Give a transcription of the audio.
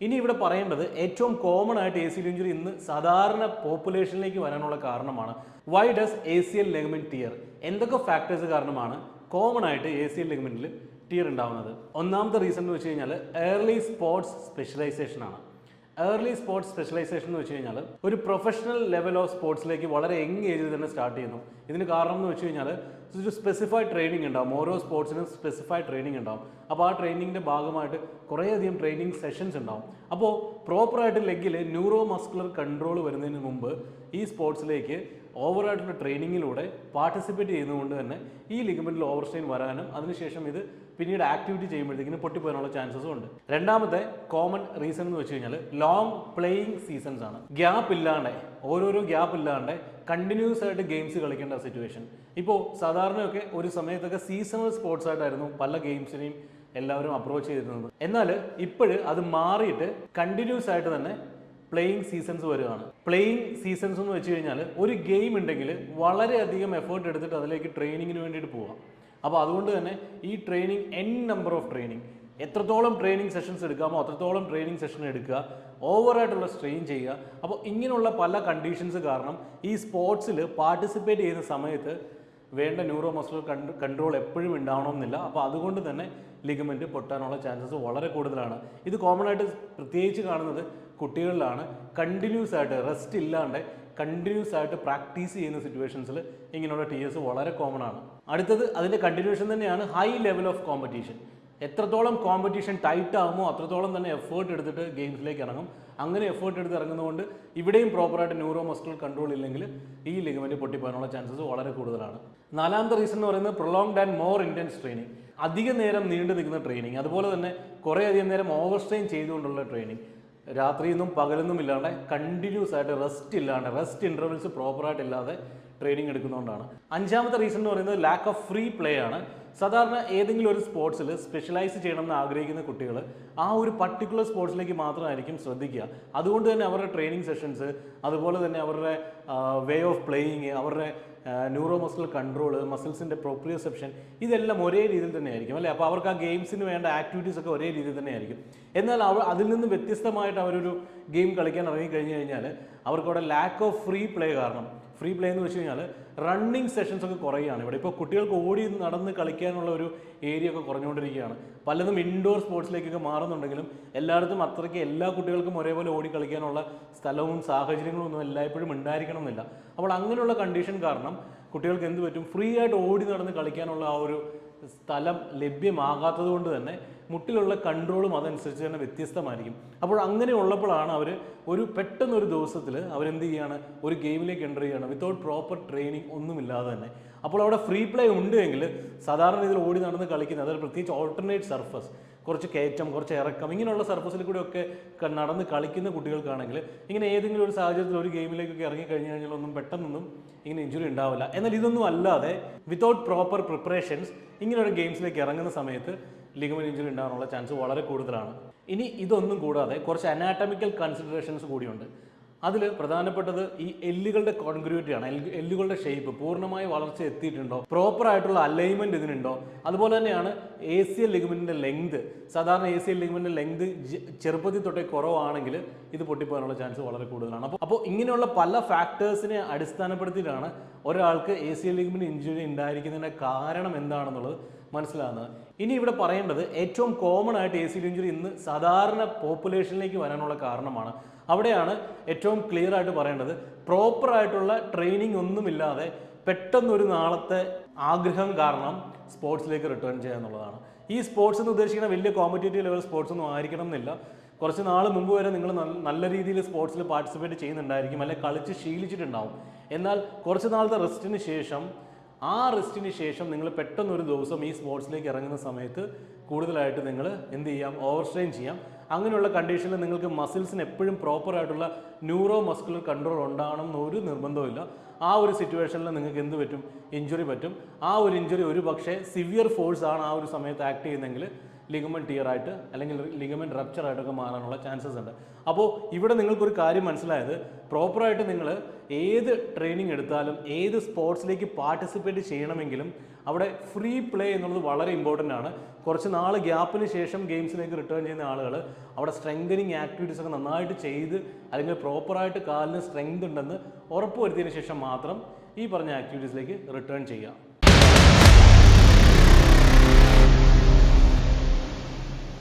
ഇനി ഇവിടെ പറയേണ്ടത് ഏറ്റവും കോമൺ ആയിട്ട് എ സി എൽ ഇഞ്ചുറി ഇന്ന് സാധാരണ പോപ്പുലേഷനിലേക്ക് വരാനുള്ള കാരണമാണ്. Why does A C L ligament tear എന്തൊക്കെ ഫാക്ടേഴ്സ് കാരണമാണ് കോമൺ ആയിട്ട് എ സി എൽ ലെഗമെന്റിൽ ടിയർ ഉണ്ടാവുന്നത്? ഒന്നാമത്തെ റീസൺ എന്ന് വെച്ച് കഴിഞ്ഞാൽ ഏർലി സ്പോർട്സ് സ്പെഷ്യലൈസേഷൻ ആണ്. ഏർലി സ്പോർട്സ് സ്പെഷ്യലൈസേഷൻ എന്ന് വെച്ച് കഴിഞ്ഞാൽ ഒരു പ്രൊഫഷണൽ ലെവൽ ഓഫ് സ്പോർട്സിലേക്ക് വളരെ യങ് ഏജിൽ തന്നെ സ്റ്റാർട്ട് ചെയ്യുന്നു. ഇതിന് കാരണം എന്ന് വെച്ച് കഴിഞ്ഞാൽ ഒരു സ്പെസിഫൈഡ് ട്രെയിനിങ് ഉണ്ടാവും. ഓരോ സ്പോർട്സിനും സ്പെസിഫൈഡ് ട്രെയിനിങ് ഉണ്ടാവും. അപ്പോൾ ആ ട്രെയിനിങ്ങിന്റെ ഭാഗമായിട്ട് കുറേയധികം ട്രെയിനിങ് സെഷൻസ് ഉണ്ടാവും. അപ്പോൾ പ്രോപ്പറായിട്ട് ലെഗിൽ ന്യൂറോ മസ്കുലർ കൺട്രോൾ വരുന്നതിന് മുമ്പ് ഈ സ്പോർട്സിലേക്ക് ഓവറായിട്ടുള്ള ട്രെയിനിങ്ങിലൂടെ പാർട്ടിസിപ്പേറ്റ് ചെയ്യുന്നതുകൊണ്ട് തന്നെ ഈ ലിഗമെന്റിൽ ഓവർ സ്ട്രെയിൻ വരാനും അതിനുശേഷം ഇത് പിന്നീട് ആക്ടിവിറ്റി ചെയ്യുമ്പോഴത്തേക്കിനും പൊട്ടിപ്പോയാനുള്ള ചാൻസസും ഉണ്ട്. രണ്ടാമത്തെ കോമൺ റീസൺ എന്ന് വെച്ച് കഴിഞ്ഞാൽ ലോങ് പ്ലേയിങ് സീസൺസ് ആണ്. ഗ്യാപ്പ് ഇല്ലാണ്ട് ഓരോരോ ഗ്യാപ്പ് ഇല്ലാണ്ട് കണ്ടിന്യൂസ് ആയിട്ട് ഗെയിംസ് കളിക്കേണ്ട സിറ്റുവേഷൻ ഇപ്പോൾ സാധാരണയൊക്കെ ഒരു സമയത്തൊക്കെ സീസണൽ സ്പോർട്സ് ആയിട്ടായിരുന്നു പല ഗെയിംസിനെയും എല്ലാവരും അപ്രോച്ച് ചെയ്തിരുന്നത്. എന്നാൽ ഇപ്പോഴ് അത് മാറിയിട്ട് കണ്ടിന്യൂസ് ആയിട്ട് തന്നെ പ്ലേയിങ് സീസൺസ് വരികയാണ് പ്ലേയിങ് സീസൺസ് എന്ന് വെച്ച് കഴിഞ്ഞാൽ ഒരു ഗെയിം ഉണ്ടെങ്കിൽ വളരെയധികം എഫേർട്ട് എടുത്തിട്ട് അതിലേക്ക് ട്രെയിനിങ്ങിന് വേണ്ടിയിട്ട് പോവാം. അപ്പോൾ അതുകൊണ്ട് തന്നെ ഈ training n number of training എത്രത്തോളം ട്രെയിനിങ് സെഷൻസ് എടുക്കാമോ അത്രത്തോളം ട്രെയിനിങ് സെഷൻ എടുക്കുക ഓവറായിട്ടുള്ള സ്ട്രെയിൻ ചെയ്യുക. അപ്പോൾ ഇങ്ങനെയുള്ള പല കണ്ടീഷൻസ് കാരണം ഈ സ്പോർട്സിൽ പാർട്ടിസിപ്പേറ്റ് ചെയ്യുന്ന സമയത്ത് വേണ്ട ന്യൂറോ മസ്കുലർ കൺട്രോൾ എപ്പോഴും ഉണ്ടാവണമെന്നില്ല. അപ്പോൾ അതുകൊണ്ട് തന്നെ ലിഗമെന്റ് പൊട്ടാനുള്ള ചാൻസസ് വളരെ കൂടുതലാണ്. ഇത് കോമൺ ആയിട്ട് പ്രത്യേകിച്ച് കാണുന്നത് കുട്ടികളിലാണ്. കണ്ടിന്യൂസ് ആയിട്ട് റെസ്റ്റ് ഇല്ലാണ്ട് കണ്ടിന്യൂസ് ആയിട്ട് പ്രാക്ടീസ് ചെയ്യുന്ന സിറ്റുവേഷൻസിൽ ഇങ്ങനെയുള്ള ടി വളരെ കോമൺ ആണ്. അടുത്തത് അതിന്റെ കണ്ടിന്യൂഷൻ തന്നെയാണ് ഹൈ ലെവൽ ഓഫ് കോമ്പറ്റീഷൻ എത്രത്തോളം കോമ്പറ്റീഷൻ ടൈറ്റ് ആകുമോ അത്രത്തോളം തന്നെ എഫേർട്ട് എടുത്തിട്ട് ഗെയിംസിലേക്ക് ഇറങ്ങും. അങ്ങനെ എഫേർട്ട് എടുത്ത് ഇറങ്ങുന്നതുകൊണ്ട് ഇവിടെയും പ്രോപ്പറായിട്ട് ന്യൂറോ മസ്കുലർ കൺട്രോൾ ഇല്ലെങ്കിൽ ഈ ലിഗമെന്റ് പൊട്ടിപ്പോകാനുള്ള ചാൻസസ് വളരെ കൂടുതലാണ്. നാലാമത്തെ റീസൺ എന്ന് പറയുന്നത് prolonged and more intense training അധിക നേരം നീണ്ടു നിൽക്കുന്ന ട്രെയിനിങ് അതുപോലെ തന്നെ കുറേ അധികം നേരം ഓവർ സ്ട്രെയിൻ ചെയ്തുകൊണ്ടുള്ള ട്രെയിനിങ് രാത്രിയൊന്നും പകലൊന്നും ഇല്ലാണ്ട് കണ്ടിന്യൂസ് ആയിട്ട് റെസ്റ്റ് ഇല്ലാണ്ട് റെസ്റ്റ് ഇന്റർവെൽസ് പ്രോപ്പറായിട്ട് ഇല്ലാതെ ട്രെയിനിങ് എടുക്കുന്നതുകൊണ്ടാണ് അഞ്ചാമത്തെ റീസൺ എന്ന് പറയുന്നത് ലാക്ക് ഓഫ് ഫ്രീ പ്ലേ ആണ്. സാധാരണ ഏതെങ്കിലും ഒരു സ്പോർട്സിൽ സ്പെഷ്യലൈസ് ചെയ്യണമെന്ന് ആഗ്രഹിക്കുന്ന കുട്ടികൾ ആ ഒരു പർട്ടിക്കുലർ സ്പോർട്സിലേക്ക് മാത്രമായിരിക്കും ശ്രദ്ധിക്കുക. അതുകൊണ്ട് തന്നെ അവരുടെ ട്രെയിനിങ് സെഷൻസ് അതുപോലെ തന്നെ അവരുടെ വേ ഓഫ് പ്ലേയിങ് അവരുടെ ന്യൂറോ മസിൽ കൺട്രോൾ മസിൽസിന്റെ പ്രൊപ്രിയസെപ്ഷൻ ഇതെല്ലാം ഒരേ രീതിയിൽ തന്നെയായിരിക്കും അല്ലേ? അപ്പോൾ അവർക്ക് ആ ഗെയിംസിന് വേണ്ട ആക്ടിവിറ്റീസ് ഒക്കെ ഒരേ രീതിയിൽ തന്നെയായിരിക്കും. എന്നാൽ അവർ അതിൽ നിന്ന് വ്യത്യസ്തമായിട്ട് അവരൊരു ഗെയിം കളിക്കാൻ ഇറങ്ങി കഴിഞ്ഞു കഴിഞ്ഞാൽ അവർക്ക് അവിടെ ലാക്ക് ഓഫ് ഫ്രീ പ്ലേ കാരണം ഫ്രീ പ്ലേ എന്ന് വെച്ച് കഴിഞ്ഞാൽ റണ്ണിങ് സെഷൻസ് ഒക്കെ കുറയുകയാണ് ഇവിടെ. ഇപ്പോൾ കുട്ടികൾക്ക് ഓടി നടന്ന് കളിക്കാനുള്ള ഒരു ഏരിയ ഒക്കെ കുറഞ്ഞുകൊണ്ടിരിക്കുകയാണ്. പലതും ഇൻഡോർ സ്പോർട്സിലേക്കൊക്കെ മാറുന്നുണ്ടെങ്കിലും എല്ലായിടത്തും അത്രയ്ക്ക് എല്ലാ കുട്ടികൾക്കും ഒരേപോലെ ഓടി കളിക്കാനുള്ള സ്ഥലവും സാഹചര്യങ്ങളും ഒന്നും എല്ലായ്പ്പോഴും ഉണ്ടായിരിക്കണം എന്നില്ല അപ്പോൾ അങ്ങനെയുള്ള കണ്ടീഷൻ കാരണം കുട്ടികൾക്ക് എന്ത് പറ്റും? ഫ്രീ ആയിട്ട് ഓടി നടന്ന് കളിക്കാനുള്ള ആ ഒരു സ്ഥലം ലഭ്യമാകാത്തത് കൊണ്ട് തന്നെ മുട്ടിലുള്ള കൺട്രോളും അതനുസരിച്ച് തന്നെ വ്യത്യസ്തമായിരിക്കും. അപ്പോൾ അങ്ങനെ ഉള്ളപ്പോഴാണ് അവർ ഒരു പെട്ടെന്ന് ഒരു ദിവസത്തിൽ അവരെന്ത് ചെയ്യുകയാണ് ഒരു ഗെയിമിലേക്ക് എന്റർ ചെയ്യുകയാണ് വിത്തൗട്ട് പ്രോപ്പർ ട്രെയിനിങ് ഒന്നുമില്ലാതെ തന്നെ. അപ്പോൾ അവിടെ ഫ്രീ പ്ലേ ഉണ്ട് എങ്കിൽ സാധാരണ രീതിയിൽ ഓടി നടന്ന് കളിക്കുന്നത് അതായത് പ്രത്യേകിച്ച് ഓൾട്ടർനേറ്റ് സർഫസ് കുറച്ച് കയറ്റം കുറച്ച് ഇറക്കം ഇങ്ങനെയുള്ള സർഫസിൽ ഒക്കെ നടന്ന് കളിക്കുന്ന കുട്ടികൾക്കാണെങ്കിൽ ഇങ്ങനെ ഏതെങ്കിലും ഒരു സാഹചര്യത്തിൽ ഒരു ഗെയിമിലേക്കൊക്കെ ഇറങ്ങി കഴിഞ്ഞു കഴിഞ്ഞാൽ ഒന്നും പെട്ടെന്നൊന്നും ഇങ്ങനെ ഇഞ്ചുറി ഉണ്ടാവില്ല. എന്നാൽ ഇതൊന്നും അല്ലാതെ വിത്തൗട്ട് പ്രോപ്പർ പ്രിപ്പറേഷൻസ് ഇങ്ങനെയുള്ള ഗെയിംസിലേക്ക് ഇറങ്ങുന്ന സമയത്ത് ലിഗമെന്റ് ഇഞ്ചുറി ഉണ്ടാകാനുള്ള ചാൻസ് വളരെ കൂടുതലാണ്. ഇനി ഇതൊന്നും കൂടാതെ കുറച്ച് അനാറ്റമിക്കൽ കൺസിഡറേഷൻസ് കൂടിയുണ്ട്. അതിൽ പ്രധാനപ്പെട്ടത് ഈ എല്ലുകളുടെ ആണ്. എല്ലുകളുടെ ഷേപ്പ് പൂർണമായി വളർച്ച എത്തിയിട്ടുണ്ടോ? പ്രോപ്പർ ആയിട്ടുള്ള അലൈൻമെന്റ് ഇതിനുണ്ടോ? അതുപോലെ തന്നെയാണ് എ സി എൽ ലിഗമെന്റിന്റെ ലെങ്ത് സാധാരണ എ സി എൽ ലിഗമെന്റിന്റെ ലെങ്ത് ചെറുപ്പത്തിൽ തൊട്ടേ കുറവാണെങ്കിൽ ഇത് പൊട്ടിപ്പോകാനുള്ള ചാൻസ് വളരെ കൂടുതലാണ്. അപ്പോൾ അപ്പോൾ ഇങ്ങനെയുള്ള പല ഫാക്ടേഴ്സിനെ അടിസ്ഥാനപ്പെടുത്തിയിട്ടാണ് ഒരാൾക്ക് A C L ligament injury ഉണ്ടായിരിക്കുന്നതിന്റെ കാരണം എന്താണെന്നുള്ളത് മനസ്സിലാകുന്നത്. ഇനി ഇവിടെ പറയേണ്ടത് ഏറ്റവും കോമൺ ആയിട്ട് എ സി എൽ ഇഞ്ചുറി ഇന്ന് സാധാരണ പോപ്പുലേഷനിലേക്ക് വരാനുള്ള കാരണമാണ്. അവിടെയാണ് ഏറ്റവും ക്ലിയർ ആയിട്ട് പറയേണ്ടത്. പ്രോപ്പർ ആയിട്ടുള്ള ട്രെയിനിങ് ഒന്നുമില്ലാതെ പെട്ടെന്നൊരു നാളത്തെ ആഗ്രഹം കാരണം സ്പോർട്സിലേക്ക് റിട്ടേൺ ചെയ്യുക എന്നുള്ളതാണ്. ഈ സ്പോർട്സ് എന്ന് ഉദ്ദേശിക്കുന്ന വലിയ കോമ്പറ്റേറ്റീവ് ലെവൽ സ്പോർട്സ് ഒന്നും ആയിരിക്കണം എന്നില്ല. കുറച്ച് നാൾ മുമ്പ് വരെ നിങ്ങൾ നല്ല രീതിയിൽ സ്പോർട്സിൽ പാർട്ടിസിപ്പേറ്റ് ചെയ്യുന്നുണ്ടായിരിക്കും. അല്ലെങ്കിൽ കളിച്ച് ശീലിച്ചിട്ടുണ്ടാവും. എന്നാൽ കുറച്ച് നാളത്തെ റെസ്റ്റിന് ശേഷം ആ റെസ്റ്റിന് ശേഷം നിങ്ങൾ പെട്ടെന്ന് ഒരു ദിവസം ഈ സ്പോർട്സിലേക്ക് ഇറങ്ങുന്ന സമയത്ത് കൂടുതലായിട്ട് നിങ്ങൾ എന്ത് ചെയ്യാം? ഓവർ സ്ട്രെയിൻ ചെയ്യാം. അങ്ങനെയുള്ള കണ്ടീഷനിൽ നിങ്ങൾക്ക് മസിൽസിന് എപ്പോഴും പ്രോപ്പർ ആയിട്ടുള്ള ന്യൂറോ മസ്കുലർ കൺട്രോൾ ഉണ്ടാകണം ഒരു നിർബന്ധമില്ല ആ ഒരു സിറ്റുവേഷനിൽ നിങ്ങൾക്ക് എന്ത് പറ്റും? ഇഞ്ചുറി പറ്റും. ആ ഒരു ഇഞ്ചുറി ഒരു പക്ഷേ സിവിയർ ഫോഴ്സ് ആണ് ആ ഒരു സമയത്ത് ആക്ട് ചെയ്യുന്നതെങ്കിൽ ലിഗമെന്റ് ടിയർ ആയിട്ട് അല്ലെങ്കിൽ ലിഗമെന്റ് റപ്ചർ ആയിട്ടൊക്കെ മാറാനുള്ള ചാൻസസ് ഉണ്ട്. അപ്പോൾ ഇവിടെ നിങ്ങൾക്കൊരു കാര്യം മനസ്സിലായത് പ്രോപ്പറായിട്ട് നിങ്ങൾ ഏത് ട്രെയിനിങ് എടുത്താലും ഏത് സ്പോർട്സിലേക്ക് പാർട്ടിസിപ്പേറ്റ് ചെയ്യണമെങ്കിലും അവിടെ ഫ്രീ പ്ലേ എന്നുള്ളത് വളരെ ഇമ്പോർട്ടന്റ് ആണ്. കുറച്ച് നാൾ ഗ്യാപ്പിന് ശേഷം ഗെയിംസിലേക്ക് റിട്ടേൺ ചെയ്യുന്ന ആളുകൾ അവിടെ സ്ട്രെങ്തനിങ് ആക്ടിവിറ്റീസ് ഒക്കെ നന്നായിട്ട് ചെയ്ത് അല്ലെങ്കിൽ പ്രോപ്പറായിട്ട് കാലിന് സ്ട്രെങ്ത് ഉണ്ടെന്ന് ഉറപ്പുവരുത്തിയതിന് ശേഷം മാത്രം ഈ പറഞ്ഞ ആക്ടിവിറ്റീസിലേക്ക് റിട്ടേൺ ചെയ്യുക.